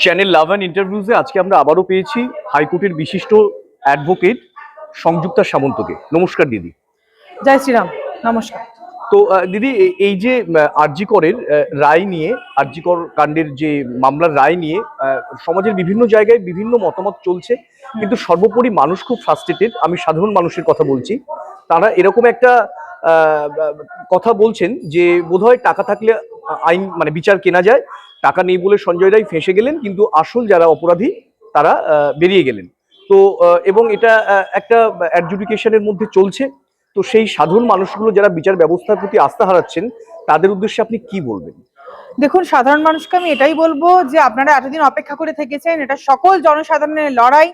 Channel love and ইন্টারভিউজে আজকে আমরা আবারও পেয়েছি হাইকোর্টের বিশিষ্ট অ্যাডভোকেট সংযুক্তা সামন্তকে। নমস্কার দিদি। জয় শ্রীরাম নমস্কার। তো দিদি এই যে আরজিকরের রায় নিয়ে আরজিকর কাণ্ডের যে মামলার রায় নিয়ে সমাজের বিভিন্ন জায়গায় বিভিন্ন মতামত চলছে কিন্তু সর্বোপরি মানুষ খুব ফ্রাস্ট্রেটেড আমি সাধারণ মানুষের কথা বলছি। তারা এরকম একটা কথা বলছেন যে বোধহয় টাকা থাকলে আইন মানে বিচার কেনা যায় টাকা নেই বলে সঞ্জয় রায় ফেঁসে গেলেন, কিন্তু আসল যারা অপরাধী, তারা বেরিয়ে গেলেন। তো এবং এটা একটা অ্যাডজুডিকেশনের মধ্যে চলছে। তো সেই সাধারণ মানুষগুলো যারা বিচার ব্যবস্থার প্রতি আস্থা হারাচ্ছেন, তাদের উদ্দেশ্যে আপনি কি বলবেন? দেখুন, সাধারণ মানুষকে আমি এটাই বলব যে আপনারা এতদিন অপেক্ষা করে থেকেছেন, এটা সকল জনসাধারণের লড়াই।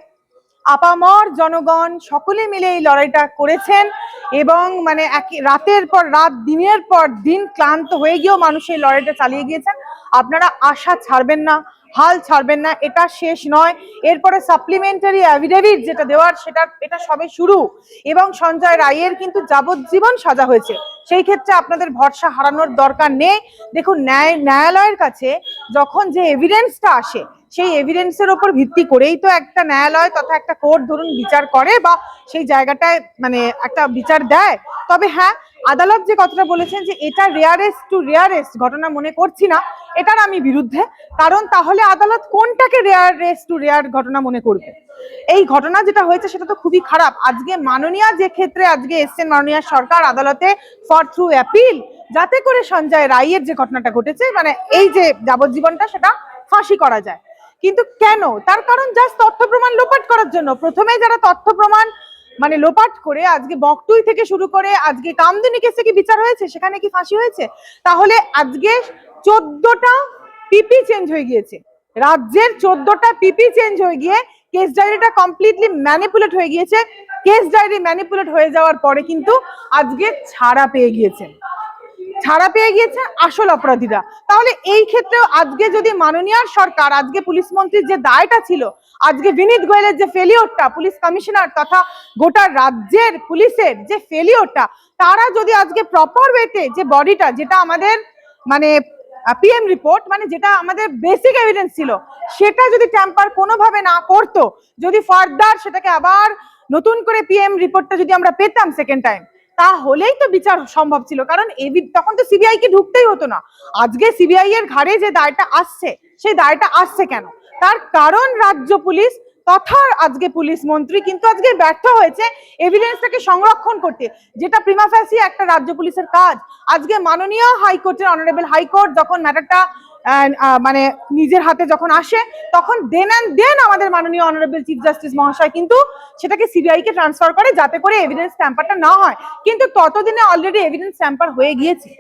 আপামর জনগণ সকলে মিলে এই লড়াইটা করেছেন এবং মানে এক রাতের পর রাত, দিনের পর দিন ক্লান্ত হয়ে গিয়েও মানুষ এই লড়াইটা চালিয়ে গিয়েছেন। আপনারা আশা ছাড়বেন না, হাল ছাড়বেন না, এটা শেষ নয়। এরপরে সাপ্লিমেন্টারি অ্যাভিডেভিট যেটা দেওয়ার, সেটা, এটা সবে শুরু। এবং সঞ্জয় রায়ের কিন্তু যাবজ্জীবন সাজা হয়েছে। সেই ক্ষেত্রে আপনাদের ভরসা হারানোর দরকার নেই। দেখুন, ন্যায়, ন্যায়ালয়ের কাছে যখন যে এভিডেন্সটা আসে সেই এভিডেন্সের ওপর ভিত্তি করেই তো একটা ন্যায়ালয় তথা একটা কোর্ট ধরুন বিচার করে বা সেই জায়গাটায় মানে একটা বিচার দেয়। তবে হ্যাঁ আদালত যে কথাটা বলেছেন যে এটা রেয়ারেস্ট টু রেয়ারেস্ট ঘটনা মনে করছি না, এটার আমি বিরুদ্ধে। কারণ তাহলে আদালত কোনটাকে রেয়ারেস্ট টু রেয়ার ঘটনা মনে করবে? এই ঘটনা যেটা হয়েছে সেটা তো খুবই খারাপ। আজকে মাননীয়া যে ক্ষেত্রে আজকে এসছেন মাননীয় সরকার আদালতে ফর থ্রু অ্যাপিল যাতে করে সঞ্জয় রায়ের যে ঘটনাটা ঘটেছে মানে এই যে যাবজ্জীবনটা সেটা ফাঁসি করা যায়। কিন্তু কেন? তার কারণ জাস্ট তথ্য প্রমাণ লোপাট করার জন্য। প্রথমে যারা তথ্য প্রমাণ মানে লোপাট করে আজকে বকটুই থেকে শুরু করে আজকে কামদিনী কেসে কি বিচার হয়েছে? সেখানে কি ফাঁসি হয়েছে? তাহলে আজকে চোদ্দটা পিপি চেঞ্জ হয়ে গিয়েছে। রাজ্যের চোদ্দটা পিপি চেঞ্জ হয়ে গিয়ে কেস ডায়েরিটা কমপ্লিটলি ম্যানিপুলেট হয়ে গিয়েছে। কেস ডায়েরি ম্যানিপুলেট হয়ে যাওয়ার পরে কিন্তু আজকে ছাড়া পেয়ে গিয়েছেন। ছাড়া পেয়ে গিয়েছে আসল অপরাধীরা। তাহলে এই ক্ষেত্রেও আজকে যদি মাননীয় সরকার, আজকে পুলিশ মন্ত্রীর যে দায়টা ছিল, আজকে বিনীত গোয়েলের যে ফেলিওরটা পুলিশ কমিশনার তথা গোটা রাজ্যের পুলিশের যে ফেলিওরটা তারা যদি আজকে প্রপার ওয়েতে যে বডিটা যেটা আমাদের মানে পিএম রিপোর্ট মানে যেটা আমাদের বেসিক এভিডেন্স ছিল, সেটা যদি ট্যাম্পার কোনোভাবে না করতো, যদি ফার্দার সেটাকে আবার নতুন করে পিএম রিপোর্টটা যদি আমরা পেতাম সেকেন্ড টাইম তাহলেই তো বিচার সম্ভব ছিল। কারণ এভি তখন তো সিবিআই কে ঢুকতেই হতো না। আজকে সিবিআই এর ঘাড়ে যে দায়টা আসছে, সেই দায়টা আসছে কেন? তার কারণ রাজ্য পুলিশ তথা আজকে পুলিশ মন্ত্রী কিন্তু আজকে ব্যর্থ হয়েছে এভিডেন্সটাকে সংরক্ষণ করতে। যেটা প্রিমা ফ্যাসি একটা রাজ্য পুলিশের কাজ। আজকে মাননীয় হাইকোর্টের অনারেবল হাইকোর্ট যখন ম্যাটারটা মানে নিজের হাতে যখন আসে, তখন দেন অ্যান্ড দেন আমাদের মাননীয় অনারেবল চিফ জাস্টিস মহাশয় কিন্তু সেটাকে সিবিআই কে ট্রান্সফার করে যাতে করে এভিডেন্স ট্যাম্পারটা না হয়। কিন্তু ততদিনে অলরেডি এভিডেন্স ট্যাম্পার হয়ে গিয়েছে।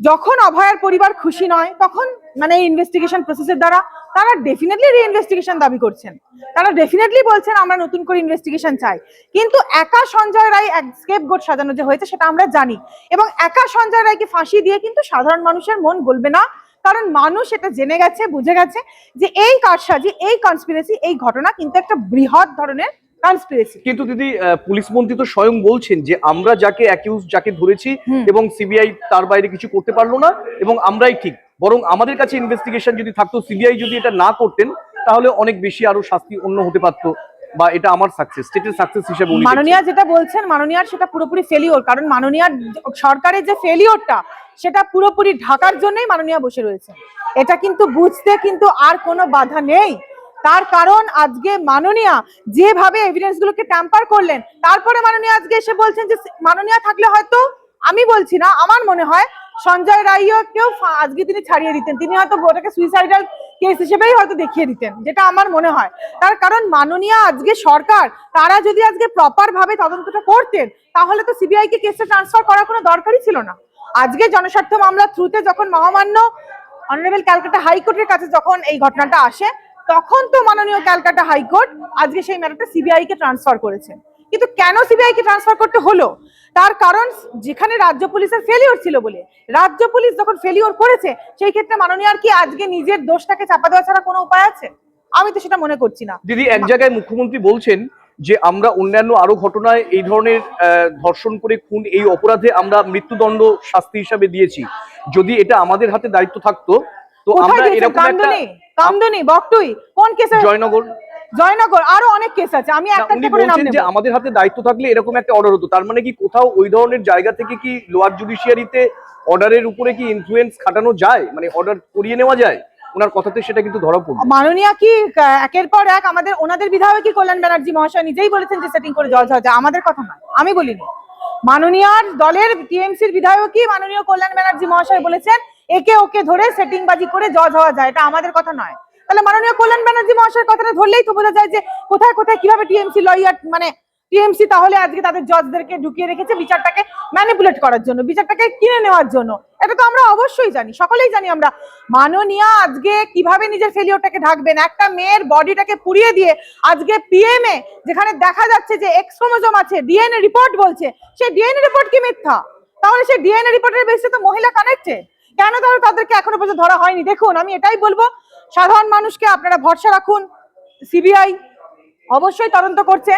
যখন অভয়ার পরিবার খুশি নয়, তখন মানে ইনভেস্টিগেশন প্রসেসের দ্বারা তারা ডেফিনেটলি রিইনভেস্টিগেশন দাবি করছেন। তারা ডেফিনেটলি বলছেন, আমরা নতুন করে ইনভেস্টিগেশন চাই। কিন্তু একা সঞ্জয় রায় এক স্কেপ গোট সাজানো যে হয়েছে, সেটা আমরা জানি। এবং একা সঞ্জয় রায়কে ফাঁসি দিয়ে কিন্তু সাধারণ মানুষের মন গলবে না। কারণ মানুষ এটা জেনে গেছে বুঝে গেছে যে এই কারসাজি এই কনস্পিরেসি এই ঘটনা কিন্তু একটা বৃহৎ ধরনের কনস্পিরেসি কিন্তু দিদি পুলিশ মন্ত্রী তো স্বয়ং বলছেন যে আমরা যাকে অ্যাকিউজ যাকে ধরেছি এবং সিবিআই তার বাইরে কিছু করতে পারল না এবং আমরাই ঠিক। বরং আমাদের কাছে ইনভেস্টিগেশন যদি থাকতো সিবিআই যদি এটা না করতেন তাহলে অনেক বেশি আরও শাস্তি অন্য হতে পারতো। বা এটা আমার সাকসেস স্টেটের সাকসেস হিসেবে উনি। মাননীয়া যেটা বলছেন মাননীয়ার সেটা পুরোপুরি ফেলিওর কারণ মাননীয়ার সরকারের যে ফেলিওরটা সেটা পুরোপুরি ঢাকার জন্যই মাননীয়া বসে রয়েছে। এটা কিন্তু বুঝতে কিন্তু আর কোনো বাধা নেই। তার কারণ আজকে মাননীয়া যেভাবে এভিডেন্স গুলোকে ট্যাম্পার করলেন তারপরে মাননীয়া আজকে এসে বলছেন যে মাননীয়া থাকলে হয়তো আমি বলছি না আমার মনে হয় সঞ্জয় রাইকেও আজকে তিনি ছাড়িয়ে দিতেন। তিনি হয়তো ওটাকে সুইসাইডাল কেস হিসেবেই হয়তো দেখিয়ে দিতেন, যেটা আমার মনে হয়। তার কারণ মাননীয় আজকে সরকার, তারা যদি আজকে প্রপার ভাবে তদন্তটা করতেন, তাহলে তো সিবিআই কে কেসটা ট্রান্সফার করার কোনো দরকারই ছিল না। আজকে জনস্বার্থ মামলা থ্রুতে যখন মহামান্য অনারেবল ক্যালকাটা হাইকোর্টের কাছে যখন এই ঘটনাটা আসে, তখন তো মাননীয় ক্যালকাটা হাইকোর্ট আজকে সেই ম্যাটারটা সিবিআই কে ট্রান্সফার করেছে। কিন্তু কেন সিবিআই কে ট্রান্সফার করতে হলো? তার কারণ যেখানে রাজ্য পুলিশের ফেলিওর ছিল বলে। রাজ্য পুলিশ যখন ফেলিওর করেছে সেই ক্ষেত্রে মাননীয় আর কি আজকে নিজের দোষটাকে চাপা দেওয়া ছাড়া কোনো উপায় আছে? আমি তো সেটা মনে করছি না। দিদি এক জায়গায় মুখ্যমন্ত্রী বলছেন যে আমরা অন্যান্য আরও ঘটনায় এই ধরনের ধর্ষণ করে খুন এই অপরাধে আমরা মৃত্যুদণ্ড শাস্তি হিসাবে দিয়েছি। যদি এটা আমাদের হাতে দায়িত্ব থাকতো তো আমরা? এরকম একটা কামদুনি? কামদুনি বকটুই কোন কেসে? জয়নগর জয়নগর আরও অনেক কেস আছে আমি না, একটা একটা করে নাম যে আমাদের হাতে দায়িত্ব থাকলে এরকম একটা অর্ডার হতো তার মানে কি কোথাও ওই ধরনের জায়গা থেকে কি লোয়ার জুডিশিয়ারিতে অর্ডারের উপরে কি ইনফ্লুয়েন্স খাটানো যায়? মানে অর্ডার করিয়ে নেওয়া যায়? ওনার কথাতে সেটা কিন্তু ধরা পড়বে। মাননীয়া কি একের পর এক আমাদের ওনাদের বিধায়ক কি কল্যাণ ব্যানার্জি মহাশয় নিজেই বলেছেন যে সেটিং করে জজ হওয়া যায় আমাদের কথা নয় আমি বলিনি। মাননীয়ার দলের টিএমসির বিধায়কই মাননীয় কল্যাণ ব্যানার্জি মহাশয় বলেছেন একে ওকে ধরে সেটিং বাজি করে জজ হওয়া যায় এটা আমাদের কথা নয়। তাহলে মাননীয় কল্যাণ ব্যানার্জি মহাশয়ের কথাটা ধরলেই তো বোঝা যায় যে কোথায় কোথায় কীভাবে টিএমসি লয়ার মানে টিএমসি তাহলে আজকে তাদের জজদেরকে ঢুকিয়ে রেখেছে বিচারটাকে ম্যানিপুলেট করার জন্য, বিচারটাকে কিনে নেওয়ার জন্য। এটা তো আমরা অবশ্যই জানি, সকলেই জানি আমরা। মাননীয়া আজকে কীভাবে নিজের ফেলিওরটাকে ঢাকবেন? একটা মেয়ের বডিটাকে পুড়িয়ে দিয়ে আজকে পিএমএ যেখানে দেখা যাচ্ছে যে এক্স ক্রোমোজোম আছে ডিএনএ রিপোর্ট বলছে সেই ডিএনএ রিপোর্ট কি মিথ্যা? তাহলে সেই ডিএনএ রিপোর্টের বেসিসে তো মহিলা কানেক্টেড কেন তাহলে তাদেরকে এখনও পর্যন্ত ধরা হয়নি? দেখুন, আমি এটাই বলব সাধারণ মানুষকে আপনারা ভরসা রাখুন। সিবিআই অবশ্যই তদন্ত করছে।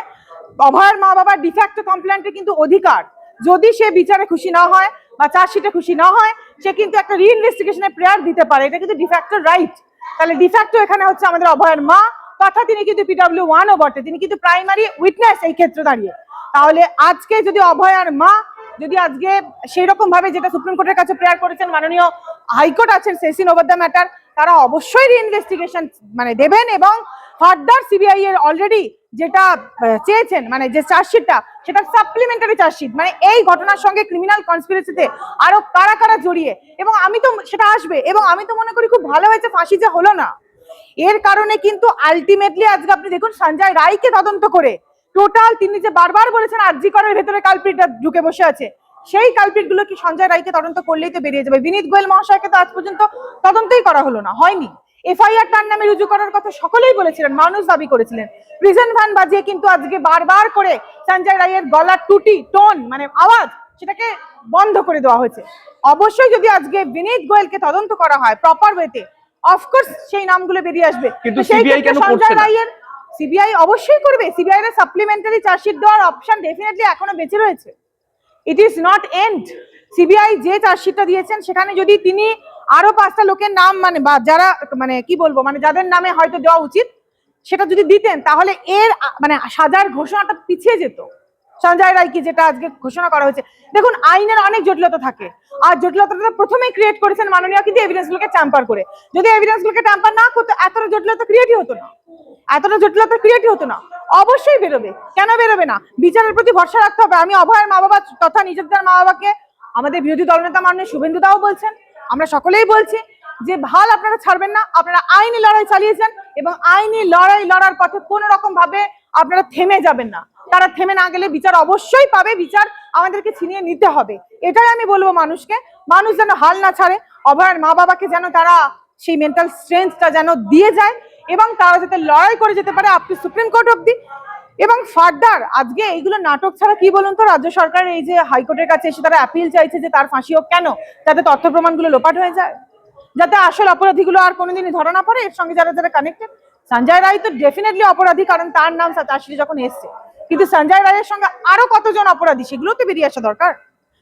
অভয়ের মা বাবার ডিফ্যাক্টো কমপ্লেন্টের কিন্তু অধিকার। যদি সে বিচারে খুশি না হয় বা চার্জশিটে খুশি না হয়, সে কিন্তু একটা রিইনভেস্টিগেশনের প্রেয়ার দিতে পারে। এটা কিন্তু ডিফ্যাক্টো রাইট তাহলে ডিফ্যাক্টো এখানে হচ্ছে আমাদের অভয়ের মা, তথা তিনি কিন্তু পিডব্লিউ ওয়ানও বটে। তিনি কিন্তু প্রাইমারি উইটনেস এই ক্ষেত্রে দাঁড়িয়ে। তাহলে আজকে যদি অভয়ার মা, যদি আজকে সেই রকম ভাবে যেটা সুপ্রিম কোর্টের কাছে প্রেয়ার করেছেন, মাননীয় হাইকোর্ট আছেন সেসিন ওভার দ্য ম্যাটার তারা অবশ্যই রিইনভেস্টিগেশন মানে দেবেন এবং ফার্দার সিবিআই এর অলরেডি যেটা চেয়েছেন মানে যে চার্জশিটটা, সেটা সাপ্লিমেন্টারি চার্জশিট। মানে এই ঘটনার সঙ্গে ক্রিমিনাল কনস্পিরেসিতে আরও কারা কারা জড়িয়ে। এবং আমি তো, সেটা আসবে। এবং আমি তো মনে করি খুব ভালো হয়েছে ফাঁসি যে হলো না। এর কারণে কিন্তু আলটিমেটলি আজকে আপনি দেখুন, সঞ্জয় রায়কে তদন্ত করে টোটাল তিনি যে বারবার বলেছেন, আরজি করার ভেতরে কালপিটটা ঢুকে বসে আছে। সেই কালপিটগুলো কি সঞ্জয় রায়কে তদন্ত করলেই তো বেরিয়ে যাবে? বিনীত গোয়েল মহাশয়কে তো আজ পর্যন্ত তদন্তই করা হলো না হয়নি। এফআইআর তার নামে রুজু করার কথা সকলেই বলেছিলেন মানুষ দাবি করেছিলেন। প্রিজন ভ্যান বাজিয়ে কিন্তু আজকে বারবার করে সঞ্জয় রায়ের গলার টুটি টোন মানে আওয়াজ সেটাকে বন্ধ করে দেওয়া হয়েছে। অবশ্যই যদি আজকে বিনীত গোয়েলকে তদন্ত করা হয় প্রপার ওয়েতে অফকোর্স সেই নামগুলো বেরিয়ে আসবে। কিন্তু কেন করছে সঞ্জয় না? রায়ের সিবিআই অবশ্যই করবে সিবিআই এর সাপ্লিমেন্টারি চার্জশিট দেওয়ার অপশন ডেফিনেটলি এখনও বেঁচে রয়েছে। It is not end CBI যে চার্জশিটটা দিয়েছেন, সেখানে যদি তিনি আরও পাঁচটা লোকের নাম মানে বা যারা মানে কি বলব মানে যাদের নামে হয়তো দেওয়া উচিত, সেটা যদি দিতেন, তাহলে এর মানে সাজার ঘোষণাটা পিছিয়ে যেত। সঞ্জয় রায়কে যেটা আজকে ঘোষণা করা হয়েছে? দেখুন, আইনের অনেক জটিলতা থাকে। আর জটিলতাটা প্রথমেই ক্রিয়েট করেছেন মাননীয় কিন্তু এভিডেন্স গুলোকে ট্যাম্পার করে। যদি এভিডেন্স গুলোকে ট্যাম্পার না করতো, এতটা জটিলতা ক্রিয়েটই হতো না। এতটা জটিলতা ক্রিয়েটই হতো না। অবশ্যই বেরোবে। কেন বেরোবে না? বিচারের প্রতি ভরসা রাখতে হবে। আমি অভয়ের মা বাবা তথা নিজেদের মা বাবাকে, আমাদের বিরোধী দলনেতা মাননীয় শুভেন্দু দাও বলছেন। আমরা সকলেই বলছি যে, ভালো আপনারা ছাড়বেন না। আপনারা আইনি লড়াই চালিয়েছেন এবং আইনি লড়াই লড়ার পথে কোনো রকম ভাবে আপনারা থেমে যাবেন না। তারা থেমে না গেলে বিচার অবশ্যই পাবে, বিচার আমাদেরকে ছিনিয়ে নিতে হবে। এটাই আমি বলব মানুষকে। মানুষ যেন হাল না ছাড়ে, অভয়ের মা বাবাকে যেন তারা সেই মেন্টাল স্ট্রেংথটা যেন দিয়ে যায় এবং তারা যাতে লড়াই করে যেতে পারে আপনি সুপ্রিম কোর্ট অব্দি এবং ফার্দার, আজকে এইগুলো নাটক ছাড়া কি বলুন তো? রাজ্য সরকার এই যে হাইকোর্টের কাছে এসে তারা অ্যাপিল চাইছে যে তার ফাঁসি হোক কেন? যাতে তথ্য প্রমাণগুলো লোপাট হয়ে যায়। যাতে আসল অপরাধীগুলো আর কোনোদিনই ধরা না পড়ে, এর সঙ্গে যারা যারা কানেক্টেড সঞ্জয় রায় তো ডেফিনেটলি অপরাধী, কারণ তার নাম চাষিরি যখন এসছে। কিন্তু সঞ্জয় রায়ের সঙ্গে আরও কতজন অপরাধী, সেগুলো তো বেরিয়ে আসা দরকার।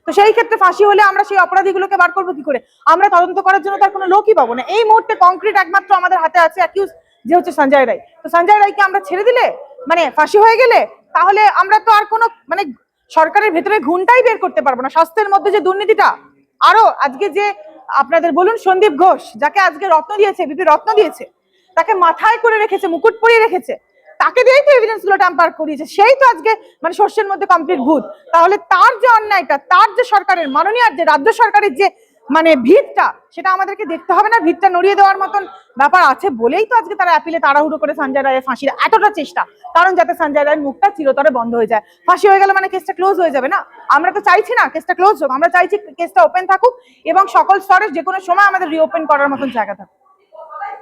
তো সেই ক্ষেত্রে ফাঁসি হলে আমরা সেই অপরাধীগুলোকে বার করব কি করে? আমরা তদন্ত করার জন্য তার কোনো লোকই পাবো না। এই মুহূর্তে কংক্রিট একমাত্র আমাদের হাতে আছে অ্যাকিউজ যে হচ্ছে সঞ্জয় রায়। তো সঞ্জয় রায়কে আমরা ছেড়ে দিলে মানে ফাঁসি হয়ে গেলে, তাহলে আমরা তো আর কোনো মানে সরকারের ভেতরে ঘুনটাই বের করতে পারব না। স্বাস্থ্যের মধ্যে যে দুর্নীতিটা, আরও আজকে যে আপনাদের বলুন সন্দীপ ঘোষ, যাকে আজকে রত্ন দিয়েছে বিপি রত্ন দিয়েছে তাকে মাথায় করে রেখেছে, মুকুট পরিয়ে রেখেছে। তাকে দিয়েই তো এভিডেন্সগুলো ট্যাম্পার করিয়েছে সেই তো আজকে মানে শস্যের মধ্যে কমপ্লিট ভূত। তাহলে তার যে অন্যায়টা, তার যে সরকারের, মাননীয় যে রাজ্য সরকারের যে মানে ভিতটা, সেটা আমাদেরকে দেখতে হবে না, ভিতটা নড়িয়ে দেওয়ার মতন ব্যাপার আছে বলেই তো আজকে তারা অ্যাপিলে তাড়াহুড়ো করে সঞ্জয় রায়ের ফাঁসির এতটা চেষ্টা। কারণ যাতে সঞ্জয় রায়ের মুখটা চিরতরে বন্ধ হয়ে যায়। ফাঁসি হয়ে গেলে মানে কেসটা ক্লোজ হয়ে যাবে না। আমরা তো চাইছি না কেসটা ক্লোজ হোক। আমরা চাইছি কেসটা ওপেন থাকুক এবং সকল স্তরের যে কোনো সময় আমাদের রিওপেন করার মতন জায়গা থাকুক।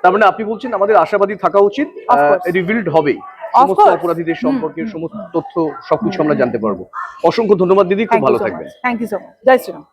তার মানে আপনি বলছেন আমাদের আশাবাদী থাকা উচিত রিভিল্ড হবেই। সমস্ত অপরাধীদের সম্পর্কে সমস্ত তথ্য সবকিছু আমরা জানতে পারব। অসংখ্য ধন্যবাদ দিদি খুব ভালো থাকবেন। Thank you so much Joy Shriram